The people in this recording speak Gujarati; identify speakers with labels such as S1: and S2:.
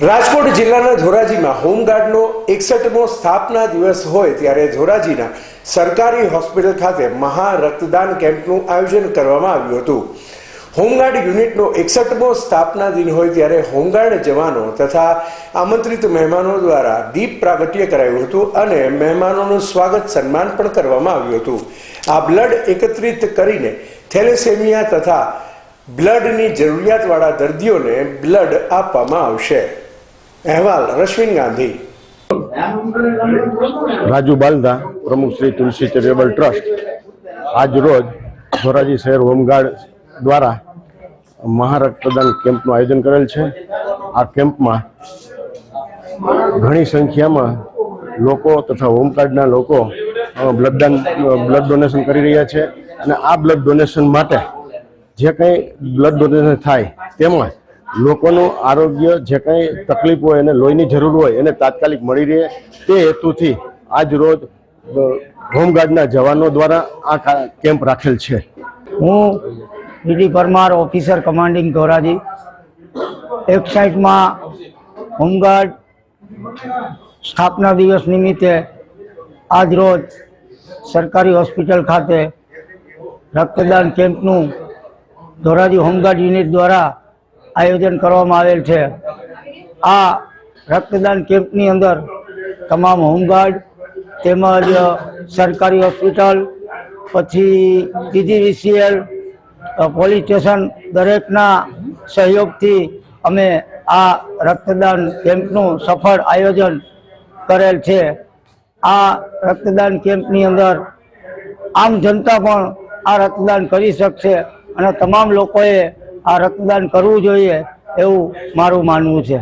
S1: રાજકોટ જિલ્લાના ધોરાજીમાં હોમગાર્ડનો એકસઠમો સ્થાપના દિવસ હોય ત્યારે ધોરાજીના સરકારી હોસ્પિટલ ખાતે મહા રક્તદાન કેમ્પનું આયોજન કરવામાં આવ્યું હતું. હોમગાર્ડ યુનિટનો એકસઠમો સ્થાપના દિન હોય ત્યારે હોમગાર્ડ જવાનો તથા આમંત્રિત મહેમાનો દ્વારા દીપ પ્રાગટ્ય કરાયું હતું અને મહેમાનોનું સ્વાગત સન્માન પણ કરવામાં આવ્યું હતું. આ બ્લડ એકત્રિત કરીને થેલેસેમિયા તથા બ્લડની જરૂરિયાતવાળા દર્દીઓને બ્લડ આપવામાં આવશે. અહેવાલ, રશ્મિન ગાંધી.
S2: રાજુ બાલદા, પ્રમુખ શ્રી તુલસી ચેરિટેબલ ટ્રસ્ટ. આજ રોજ ધોરાજી શહેર હોમગાર્ડ દ્વારા મહારક્તદાન કેમ્પનું આયોજન કરેલ છે. આ કેમ્પમાં ઘણી સંખ્યામાં લોકો તથા હોમગાર્ડના લોકો બ્લડદાન બ્લડ ડોનેશન કરી રહ્યા છે. અને આ બ્લડ ડોનેશન માટે જે કંઈ બ્લડ ડોનેશન થાય તેમાં લોકોનું આરોગ્ય જે કંઈ તકલીફ હોય એને લોહીની જરૂર હોય એને તાત્કાલિક મળી રહે તે હેતુથી આજ રોજ હોમગાર્ડના જવાનો દ્વારા આ કેમ્પ રાખેલ છે.
S3: હું DD Parmar officer commanding Dhoraji. એક સાઈડમાં હોમગાર્ડ સ્થાપના દિવસ નિમિત્તે આજ રોજ સરકારી હોસ્પિટલ ખાતે રક્તદાન કેમ્પનું ધોરાજી હોમગાર્ડ યુનિટ દ્વારા આયોજન કરવામાં આવેલ છે. આ રક્તદાન કેમ્પની અંદર તમામ હોમગાર્ડ તેમજ સરકારી હોસ્પિટલ, પછી પીજીવીસીએલ પોલીસ સ્ટેશન દરેકના સહયોગથી અમે આ રક્તદાન કેમ્પનું સફળ આયોજન કરેલ છે. આ રક્તદાન કેમ્પની અંદર આમ જનતા પણ આ રક્તદાન કરી શકશે અને તમામ લોકોએ આ રક્તદાન કરવું જોઈએ એવું મારું માનવું છે.